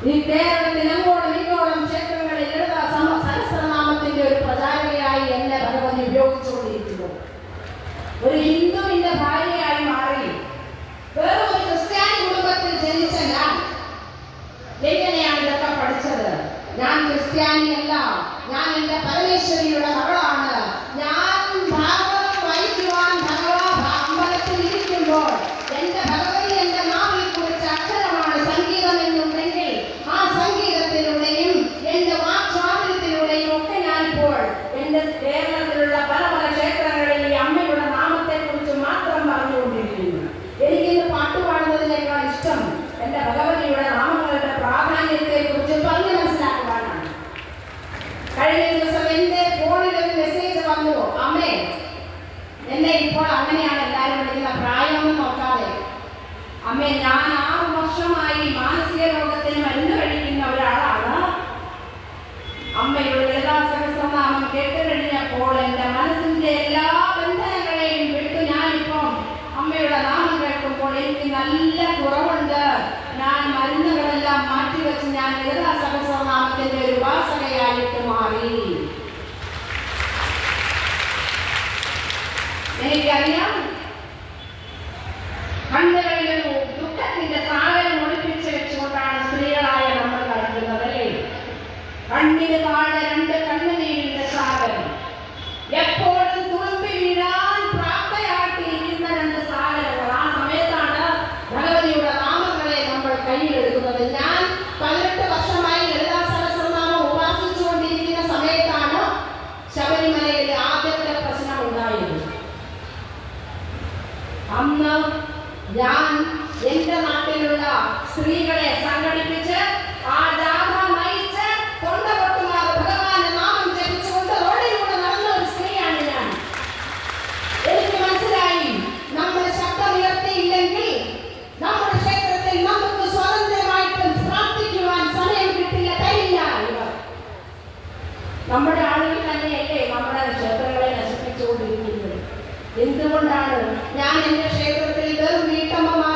ഈ ഒരു ഒരു ഹിന്ദുവിന്റെ ഭാര്യ Ele ganha ഞാൻ എന്റെ നാട്ടിലുള്ള സ്ത്രീകളെ സംഘടിപ്പിച്ച് ആ ജാഥ നയിച്ച് തൊണ്ടപൊട്ടുമാർ ഭഗവാന്റെ നാമം ജപിച്ചുകൊണ്ട് റോഡിലൂടെ നടന്ന ഒരു സ്ത്രീയാണ് ഞാൻ. എനിക്ക് മനസ്സിലായി നമ്മൾ ശബ്ദമുയർത്തിയില്ലെങ്കിൽ നമ്മുടെ ക്ഷേത്രത്തിൽ നമുക്ക് സ്വതന്ത്രമായിട്ട് പ്രാർത്ഥിക്കുവാൻ സമയം കിട്ടില്ല തരില്ല ഇവർ നമ്മുടെ ആളുകൾ തന്നെയല്ലേ നമ്മുടെ ക്ഷേത്രങ്ങളെ നശിപ്പിച്ചുകൊണ്ടിരിക്കുന്നത്? എന്തുകൊണ്ടാണ്? ഞാൻ എന്റെ ക്ഷേത്രത്തിൽ വീട്ടമ്മ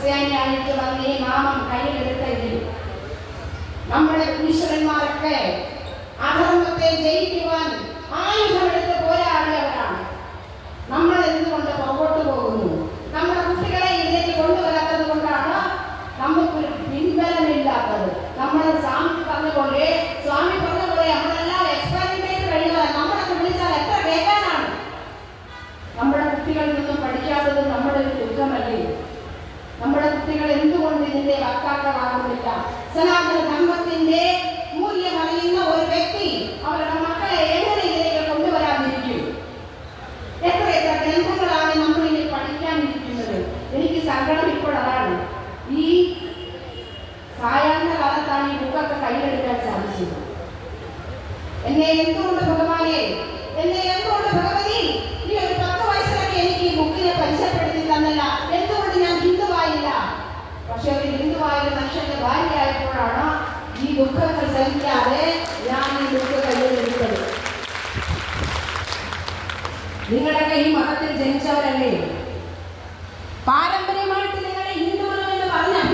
ക്രിസ്ത്യാനിയായിട്ട് അങ്ങനെ നാമം കയ്യിലെടുത്തെങ്കിൽ നമ്മുടെ ഈശ്വരന്മാരൊക്കെ അധർമ്മത്തെ ജയിക്കുവാൻ ആയുധമെടുത്ത് പോരാടിയവരാണ്. നമ്മൾ എന്തുകൊണ്ട് പുറകോട്ട് പോകുന്നു? എന്നെ എന്തുകൊണ്ട് ഭഗവാനെ എന്നെ എന്തുകൊണ്ട് ഭഗവതി നീ ഒരു പത്ത് വയസ്സിലൊക്കെ എനിക്ക് ഈ ബുക്കിനെ പരിചയപ്പെടുത്തി തന്നില്ല. എന്തുകൊണ്ട് ഞാൻ ഹിന്ദുവായില്ല? പക്ഷെ ഒരു ഹിന്ദുവായ ഒരു മനുഷ്യന്റെ ഭാര്യയായപ്പോഴാണ് ഈ ദുഃഖങ്ങൾ സഹിക്കാതെ ഞാൻ ഈ ദുഃഖ കയ്യിലെടുത്തത് നിങ്ങളൊക്കെ ഈ മതത്തിൽ ജനിച്ചവരല്ലേ? പാരമ്പര്യമായിട്ട് നിങ്ങളെ ഹിന്ദുമതം എന്ന് പറഞ്ഞാൽ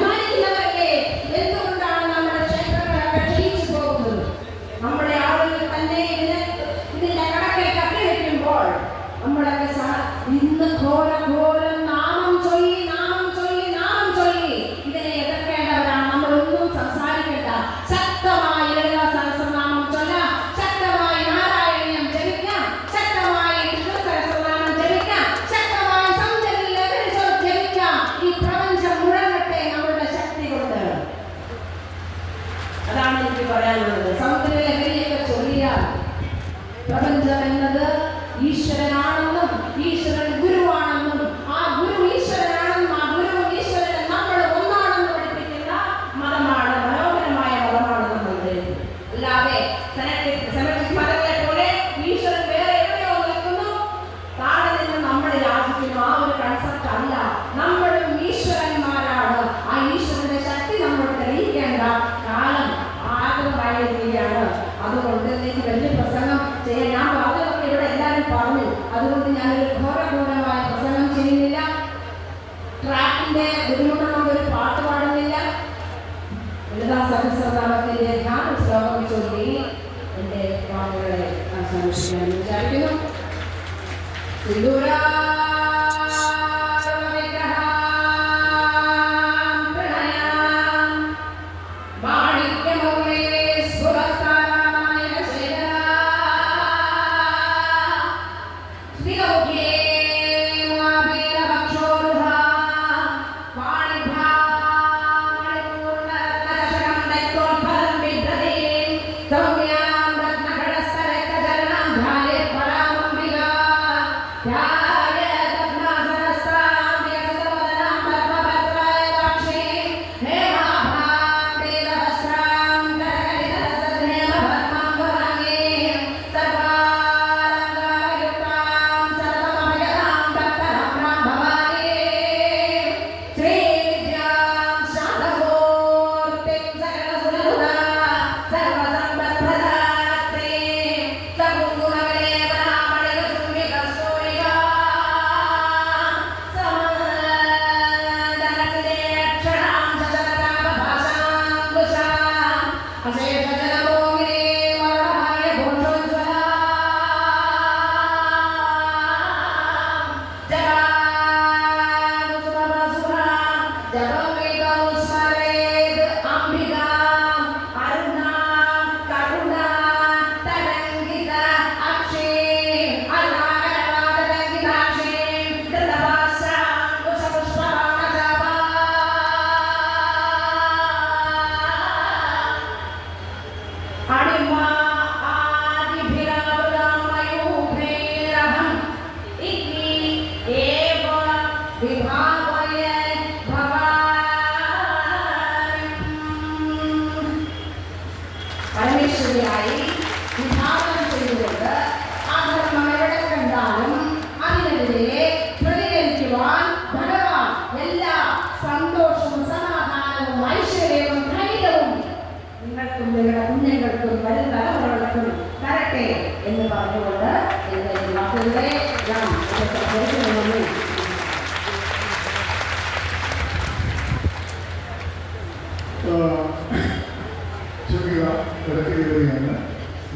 എന്ന് പറഞ്ഞുകൊണ്ട് എന്റെ ഈ വാക്കുകളെ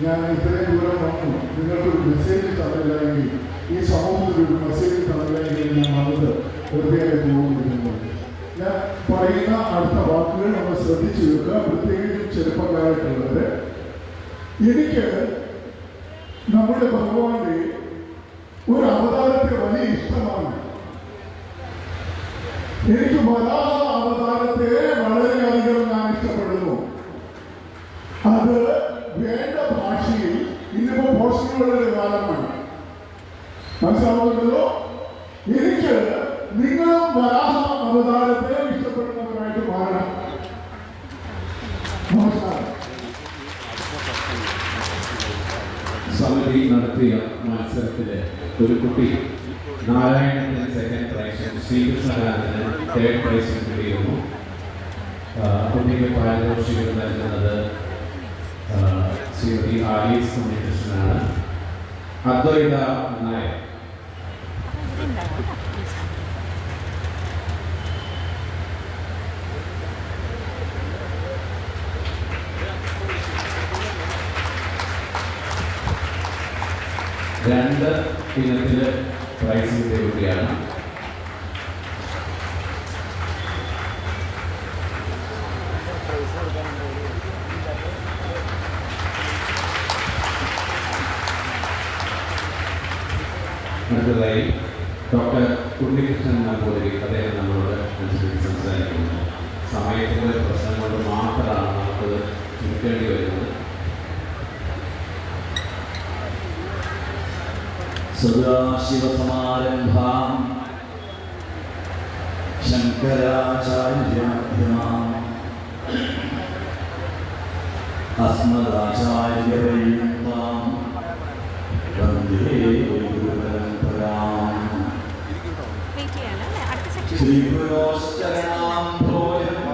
ഞാൻ ഇത്രയും ദൂരം വന്നു. നിങ്ങൾക്കൊരു മെസ്സേജ് തന്നില്ല ഈ സമൂഹത്തിൽ ഒരു മെസ്സേജ് തന്നില്ല ഞാൻ വന്നത് വെറുതെ പോകുന്നു ഞാൻ പറയുന്ന അടുത്ത വാക്കുകൾ നമ്മൾ ശ്രദ്ധിച്ചു വെക്കുക. പ്രത്യേകിച്ചും ചെറുപ്പക്കാരായിട്ടുള്ളവര് എനിക്ക് നമ്മുടെ ഭഗവാന്റെ ഒരു അവതാരത്തെ വലിയ ഇഷ്ടമാണ്. എനിക്ക് വരാഹ സമിതി നടത്തിയ മത്സരത്തിലെ ഒരു കുട്ടി നാരായണത്തിന് സെക്കൻഡ് പ്രൈസും ശ്രീകൃഷ്ണകാരന് തേർഡ് പ്രൈസും കിട്ടിയിരുന്നു. കുട്ടിക്ക് പാരിതോഷികം നൽകുന്നത് ശ്രീമതി ആലീസ് ഉണ്ണികൃഷ്ണനാണ്. അദ്വൈത നായർ. രണ്ട് ഇനത്തിൽ പ്രൈസ് കിട്ടിയ കുട്ടിയാണ് അടുത്തതായി ഡോക്ടർ ഉണ്ണികൃഷ്ണൻ നമ്പൂതിരി അദ്ദേഹം നമ്മളോട് അനുസരിച്ച് സംസാരിക്കുന്നു. സമയത്തിന്റെ പ്രശ്നം മാത്രമാണ് നമുക്ക് ചുരുക്കേണ്ടി വരുന്നത്. സദാശിവസമാരംഭാം ശങ്കരാചാര്യാഭ്യാം. അസ്മദാചാര്യപര്യന്താം വന്ദേ ഗുരുപരമ്പരാം. ശ്രീഗുരോശ്ചരണാം ഭോജനം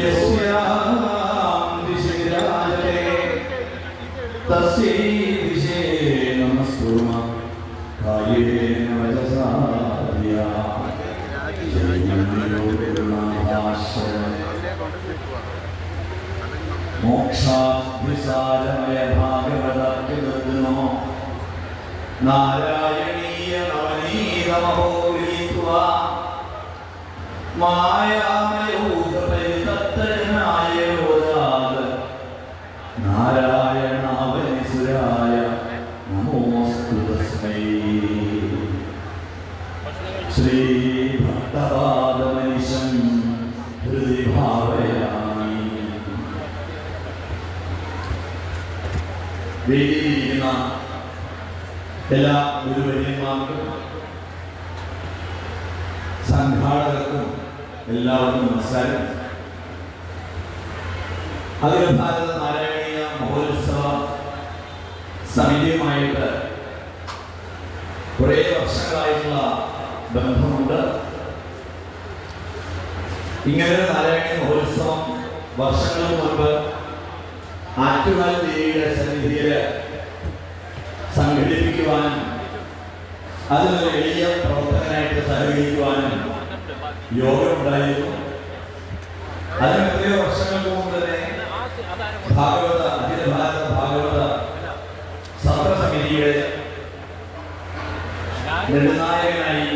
യസ്യാം ദിശി വിരാജത്തെ തസ്യൈ മോക്ഷാഭിസാരമായ ഭാഗവതത്തിൽ നിന്നോ നാരായണീയ നവനീതമഹോലീത്വ മായാമയൂതപരിതത്തരനായ നാരായ സംഘാടകർക്കും എല്ലാവർക്കും നമസ്കാരം. അഖില ഭാരത നാരായണീയ മഹോത്സവ സമിതിയുമായിട്ട് കുറേ വർഷങ്ങളായിട്ടുള്ള ബന്ധമുണ്ട്. ഇങ്ങനെ നാരായണീയ മഹോത്സവം വർഷങ്ങൾക്ക് മുൻപ് ആറ്റുകാൽ ദേവിയുടെ സന്നിധിയിൽ സംഘടിപ്പിക്കുവാനും അതിനൊരു എളിയ പ്രവർത്തകനായിട്ട് സഹകരിക്കുവാനും യോഗമുണ്ടായിരുന്നു അതിന് എത്രയോ വർഷങ്ങൾക്ക് മുമ്പ് തന്നെ ഭാഗവത അഖില ഭാരത ഭാഗവത സത്രസമിതിയുടെ നെടുനായകനായി